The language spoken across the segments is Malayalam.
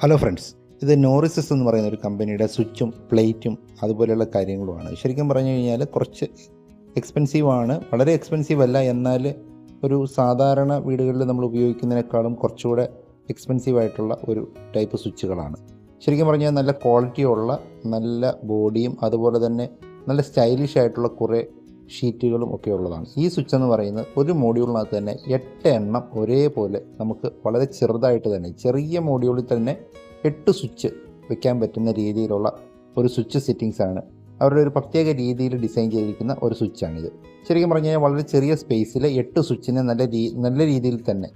ഹലോ ഫ്രണ്ട്സ് ഇത് നോറിസസ് എന്ന് പറയുന്ന ഒരു കമ്പനിയുടെ സ്വിച്ചും പ്ലേറ്റും അതുപോലെയുള്ള കാര്യങ്ങളുമാണ്. ശരിക്കും പറഞ്ഞു കഴിഞ്ഞാൽ കുറച്ച് എക്സ്പെൻസീവാണ് വളരെ എക്സ്പെൻസീവ് അല്ല. എന്നാൽ ഒരു സാധാരണ വീടുകളിൽ നമ്മൾ ഉപയോഗിക്കുന്നതിനേക്കാളും കുറച്ചുകൂടെ എക്സ്പെൻസീവ് ആയിട്ടുള്ള ഒരു ടൈപ്പ് സ്വിച്ചുകളാണ് ശരിക്കും പറഞ്ഞാൽ നല്ല ക്വാളിറ്റിയുള്ള നല്ല ബോഡിയും അതുപോലെ തന്നെ നല്ല സ്റ്റൈലിഷ് ആയിട്ടുള്ള കുറേ ഷീറ്റുകളും ഒക്കെ ഉള്ളതാണ് ഈ സ്വിച്ച് എന്ന് പറയുന്നത് ഒരു മോഡ്യൂളിനകത്ത് തന്നെ എട്ട് എണ്ണം ഒരേപോലെ നമുക്ക് വളരെ ചെറുതായിട്ട് തന്നെ ചെറിയ മോഡ്യൂളിൽ തന്നെ എട്ട് സ്വിച്ച് വെക്കാൻ പറ്റുന്ന രീതിയിലുള്ള ഒരു സ്വിച്ച് സെറ്റിങ്സ് ആണ്. അവരുടെ ഒരു പ്രത്യേക രീതിയിൽ ഡിസൈൻ ചെയ്തിരിക്കുന്ന ഒരു സ്വിച്ചാണിത്. ശരിക്കും പറഞ്ഞു കഴിഞ്ഞാൽ വളരെ ചെറിയ സ്പേസിൽ എട്ട് സ്വിച്ചിനെ നല്ല രീ നല്ല രീതിയിൽ തന്നെ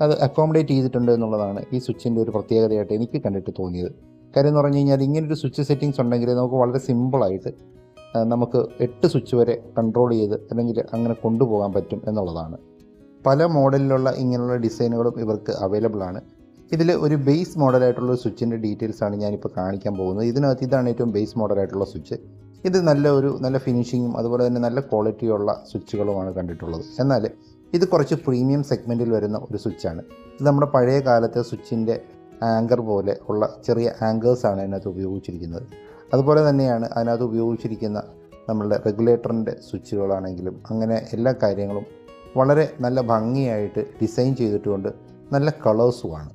അത് അക്കോമഡേറ്റ് ചെയ്തിട്ടുണ്ട് എന്നുള്ളതാണ് ഈ സ്വിച്ചിന്റെ ഒരു പ്രത്യേകതയായിട്ട് എനിക്ക് കണ്ടിട്ട് തോന്നിയത്. കാര്യം എന്ന് പറഞ്ഞു കഴിഞ്ഞാൽ ഇങ്ങനൊരു സ്വിച്ച് സെറ്റിങ്സ് ഉണ്ടെങ്കിൽ നമുക്ക് വളരെ സിമ്പിളായിട്ട് നമുക്ക് എട്ട് സ്വിച്ച് വരെ കൺട്രോൾ ചെയ്ത് അല്ലെങ്കിൽ അങ്ങനെ കൊണ്ടുപോകാൻ പറ്റും എന്നുള്ളതാണ്. പല മോഡലിലുള്ള ഇങ്ങനെയുള്ള ഡിസൈനുകളും ഇവർക്ക് അവൈലബിൾ ആണ്. ഇതിൽ ഒരു ബേസ് മോഡലായിട്ടുള്ള സ്വിച്ചിന്റെ ഡീറ്റെയിൽസ് ആണ് ഞാനിപ്പോൾ കാണിക്കാൻ പോകുന്നത്. ഇതിനകത്ത് ഇതാണ് ഏറ്റവും ബേസ് മോഡലായിട്ടുള്ള സ്വിച്ച്. ഇത് നല്ല ഒരു നല്ല ഫിനിഷിങ്ങും അതുപോലെ തന്നെ നല്ല ക്വാളിറ്റിയുള്ള സ്വിച്ചുകളുമാണ് കണ്ടിട്ടുള്ളത്. എന്നാൽ ഇത് കുറച്ച് പ്രീമിയം സെഗ്മെന്റിൽ വരുന്ന ഒരു സ്വിച്ചാണ്. ഇത് നമ്മുടെ പഴയ കാലത്തെ സ്വിച്ചിന്റെ ആങ്കർ പോലെ ഉള്ള ചെറിയ ആങ്കേഴ്സാണ് അതിനകത്ത് ഉപയോഗിച്ചിരിക്കുന്നത്. അതുപോലെ തന്നെയാണ് അതിനകത്ത് ഉപയോഗിച്ചിരിക്കുന്ന നമ്മളുടെ റെഗുലേറ്ററിന്റെ സ്വിച്ചുകളാണെങ്കിലും അങ്ങനെ എല്ലാ കാര്യങ്ങളും വളരെ നല്ല ഭംഗിയായിട്ട് ഡിസൈൻ ചെയ്തിട്ടുകൊണ്ട് നല്ല കളേഴ്സുമാണ്.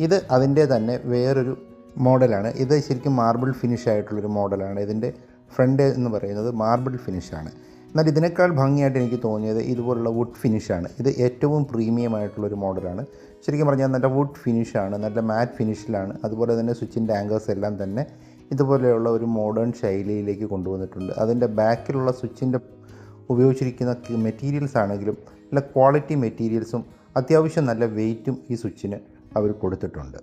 ഇത് അതിന്റെ തന്നെ വേറൊരു മോഡലാണ്. ഇത് ശരിക്കും മാർബിൾ ഫിനിഷ് ആയിട്ടുള്ളൊരു മോഡലാണ്. ഇതിന്റെ ഫ്രണ്ട് എന്ന് പറയുന്നത് മാർബിൾ ഫിനിഷാണ് എന്നാൽ ഇതിനേക്കാൾ ഭംഗിയായിട്ട് എനിക്ക് തോന്നിയത് ഇതുപോലുള്ള വുഡ് ഫിനിഷാണ് ഇത് ഏറ്റവും പ്രീമിയം ആയിട്ടുള്ളൊരു മോഡലാണ്. ശരിക്കും പറഞ്ഞാൽ നല്ല വുഡ് ഫിനിഷാണ് നല്ല മാറ്റ് ഫിനിഷിലാണ്. അതുപോലെ തന്നെ സ്വിച്ചിന്റെ ആങ്കേഴ്സ് എല്ലാം തന്നെ ഇതുപോലെയുള്ള ഒരു മോഡേൺ ശൈലിയിലേക്ക് കൊണ്ടുവന്നിട്ടുണ്ട്. അതിന്റെ ബാക്കിലുള്ള സ്വിച്ചിന്റെ ഉപയോഗിച്ചിരിക്കുന്ന മെറ്റീരിയൽസ് ആണെങ്കിലും നല്ല ക്വാളിറ്റി മെറ്റീരിയൽസും അത്യാവശ്യം നല്ല വെയിറ്റും ഈ സ്വിച്ചിന് അവർ കൊടുത്തിട്ടുണ്ട്.